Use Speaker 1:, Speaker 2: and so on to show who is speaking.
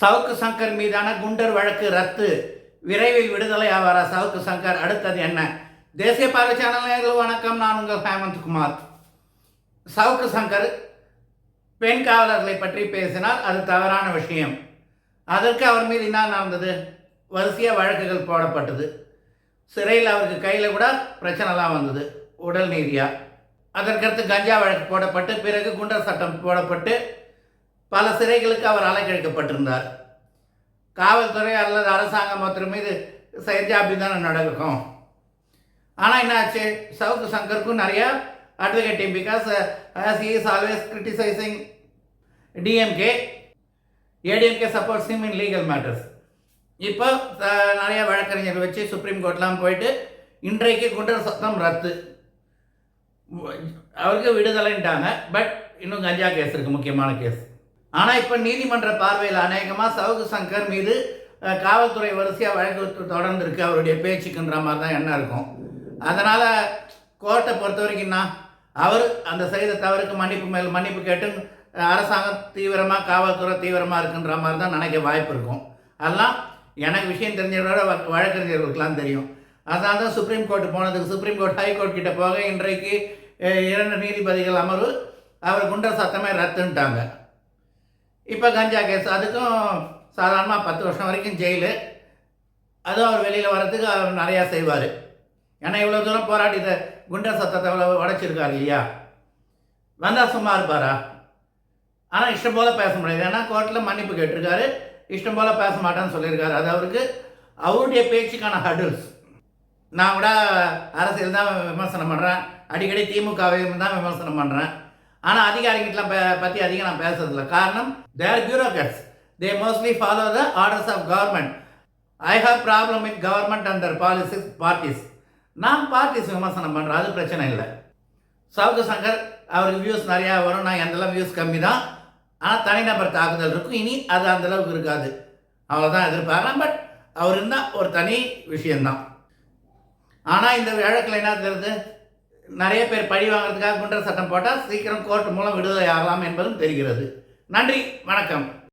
Speaker 1: சவுக்கு சங்கர் மீதான குண்டர் வழக்கு ரத்து. விரைவில் விடுதலை ஆவாரா சவுக்கு சங்கர்? அடுத்தது என்ன? தேசிய பார்வை சேனல் வணக்கம். நான் உங்கள் ஹேமந்த் குமார். சவுக்கு சங்கர் பெண் காவலர்களை பற்றி பேசினால் அது தவறான விஷயம். அதற்கு அவர் மீது என்ன நடந்தது? வரிசையாக வழக்குகள் போடப்பட்டது. சிறையில் அவருக்கு கையில் கூட பிரச்சனைலாம் வந்தது. உடல் நீதியாக அதற்கடுத்து கஞ்சா வழக்கு போடப்பட்டு பிறகு குண்டர் சட்டம் போடப்பட்டு பல சிறைகளுக்கு அவர் அலைக்கழிக்கப்பட்டிருந்தார் காவல்துறை அல்லது அரசாங்கம் ஒருத்தர் மீது செயற்ஜாபி தானே நடக்கும். ஆனால் என்னாச்சு? சவுக்கு சங்கருக்கும் நிறையா advocating because as is always criticizing DMK ADMK supports him in legal matters இப்போ நிறைய வழக்கறிஞர் வச்சு சுப்ரீம் கோர்ட்லாம் போயிட்டு இன்றைக்கு குண்டர் சத்தம் ரத்து. அவருக்கு விடுதலைன்ட்டாங்க பட் இன்னும் கஞ்சா கேஸ் இருக்குது முக்கியமான கேஸ் ஆனால் இப்போ நீதிமன்ற பார்வையில் அநேகமாக சவுக்கு சங்கர் மீது காவல்துறை வரிசையாக வழக்கு தொடர்ந்துருக்கு. அவருடைய பேச்சுக்குன்ற மாதிரி தான் என்ன இருக்கும். அதனால் கோர்ட்டை பொறுத்த வரைக்கும் நான் அவர் அந்த செய்த தவறுக்கு மன்னிப்பு மேல் மன்னிப்பு கேட்டு அரசாங்கம் தீவிரமாக காவல்துறை தீவிரமாக இருக்குன்ற மாதிரி தான் நினைக்க வாய்ப்பு இருக்கும். அதெல்லாம் எனக்கு விஷயம் தெரிஞ்சவரோட வ- வழக்கறிஞர்களுக்கெல்லாம் தெரியும். அதனால தான் சுப்ரீம் கோர்ட் போனதுக்கு சுப்ரீம் கோர்ட் ஹை கோர்ட் கிட்ட போக இன்றைக்கு இரண்டு நீதிபதிகள் அமர்வு அவர் குண்டர் சத்தமே ரத்துன்ட்டாங்க. இப்போ கஞ்சா கேஸ். அதுக்கும் சாதாரணமாக பத்து வருஷம் வரைக்கும் ஜெயிலு. அதுவும் அவர் வெளியில் வர்றதுக்கு அவர் நிறையா செய்வார். ஏன்னா இவ்வளோ தூரம் போராட்டி இதை குண்டர் சத்தத்தை இவ்வளோ உடைச்சிருக்காரு இல்லையா? வந்தால் சும்மா இருப்பாரா? ஆனால் இஷ்டம் போல் பேச முடியாது. ஏன்னா கோர்ட்டில் மன்னிப்பு கேட்டிருக்காரு. இஷ்டம் போல் பேச மாட்டேன்னு சொல்லியிருக்காரு. அது அவருக்கு அவருடைய பேச்சுக்கான ஹடில்ஸ் நான் கூட அரசியல் தான் விமர்சனம் பண்ணுறேன் அடிக்கடி திமுகவையும் தான் விமர்சனம் பண்ணுறேன் ஆனால் அதிகாரிகிட்டலாம் பே பற்றி அதிகம் நான் பேசுறதில்ல. காரணம் there bureaucrats they mostly follow the orders of government I have problem with government and their policies parties நான் பார்ட்டிஸ் விமர்சனம் பண்ணுறேன் அது பிரச்சனை இல்லை. சவுக்கு சங்கர் அவருக்கு வியூஸ் நிறையா வரும் நான் எந்தளவு வியூஸ் கம்மி தான் ஆனால் தனிநபர் தாக்குதல் இருக்கும் இனி அது அந்தளவுக்கு இருக்காது. அவ்வளோதான் எதிர்பார்க்கலாம் பட் அவர் இருந்தால் ஒரு தனி விஷயந்தான் ஆனால் இந்த வழக்கில் என்ன தெரியுது? நிறைய பேர் பழி வாங்குறதுக்காக குண்டர் சட்டம் போட்டால் சீக்கிரம் கோர்ட் மூலம் விடுதலை ஆகலாம் என்பதும் தெரிகிறது. நன்றி வணக்கம்.